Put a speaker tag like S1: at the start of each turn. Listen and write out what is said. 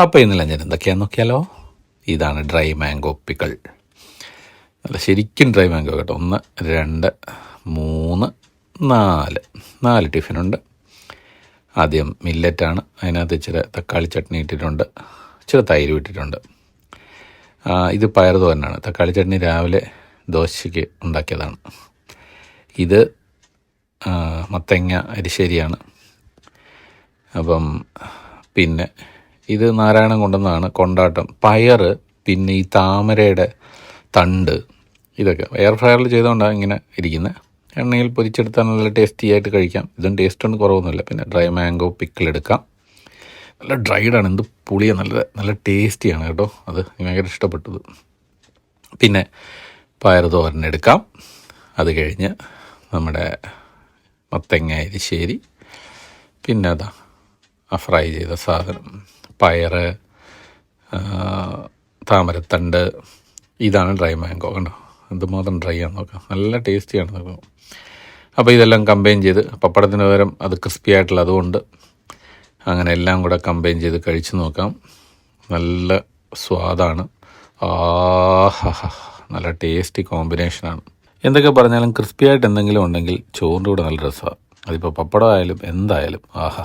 S1: അപ്പോൾ ഇന്നലെ ഞാൻ എന്തൊക്കെയാന്ന് നോക്കിയാലോ? ഇതാണ് ഡ്രൈ മാംഗോ പിക്കൾ. അല്ല ശരിക്കും ഡ്രൈ മാംഗോ കേട്ടോ. ഒന്ന് രണ്ട് മൂന്ന് നാല്. നാല് ടിഫിനുണ്ട്. ആദ്യം മില്ലറ്റാണ്. അതിനകത്ത് ഇച്ചിരി തക്കാളി ചട്നി ഇട്ടിട്ടുണ്ട്. ഇച്ചിരി തൈര് ഇട്ടിട്ടുണ്ട്. ഇത് പയർ തോരനാണ്. തക്കാളി ചട്നി രാവിലെ ദോശയ്ക്ക് ഉണ്ടാക്കിയതാണ്. ഇത് മത്തങ്ങ അരിശ്ശേരിയാണ്. അപ്പം പിന്നെ ഇത് നാരായണം കൊണ്ടുവന്നതാണ്. കൊണ്ടാട്ടം. പയർ പിന്നെ ഈ താമരയുടെ തണ്ട് ഇതൊക്കെ. എയർ ഫ്രയറിൽ ചെയ്തുകൊണ്ടാണ് ഇങ്ങനെ ഇരിക്കുന്നത് എണ്ണയിൽ പൊരിച്ചെടുത്താൽ നല്ല ടേസ്റ്റി ആയിട്ട് കഴിക്കാം. ഇതും ടേസ്റ്റ് ഒന്നും കുറവൊന്നുമില്ല. പിന്നെ ഡ്രൈ മാംഗോ പിക്കിൾ എടുക്കാം. നല്ല ഡ്രൈഡാണ് എന്ത് പുളിയാണ് നല്ല നല്ല ടേസ്റ്റിയാണ് കേട്ടോ അത്. ഭയങ്കര ഇഷ്ടപ്പെട്ടത്. പിന്നെ പയർ തോരൻ എടുക്കാം. അത് കഴിഞ്ഞ് നമ്മുടെ മത്തങ്ങ എരിശ്ശേരി പിന്നെ അതാ ആ ഫ്രൈ ചെയ്ത സാധനം. പയറ് ആ, താമരത്തണ്ട് ഇതാണ് ഡ്രൈ മാംഗോ കണ്ടോ? എന്തുമാത്രം ഡ്രൈ ആണെന്ന് നോക്കാം. നല്ല ടേസ്റ്റിയാണ് നോക്കാം അപ്പോൾ ഇതെല്ലാം കമ്പൈൻ ചെയ്ത് പപ്പടത്തിന് പകരം അത് ക്രിസ്പി ആയിട്ടുള്ള അതുകൊണ്ട് അങ്ങനെ എല്ലാം കൂടെ കമ്പൈൻ ചെയ്ത് കഴിച്ചു നോക്കാം. നല്ല സ്വാദാണ്. ആഹാ നല്ല ടേസ്റ്റി കോമ്പിനേഷനാണ്. എന്തൊക്കെ പറഞ്ഞാലും ക്രിസ്പി ആയിട്ട് എന്തെങ്കിലും ഉണ്ടെങ്കിൽ ചോറിന്റെ കൂടെ നല്ല രസമാണ്. അതിപ്പോൾ പപ്പടമായാലും എന്തായാലും ആഹാ.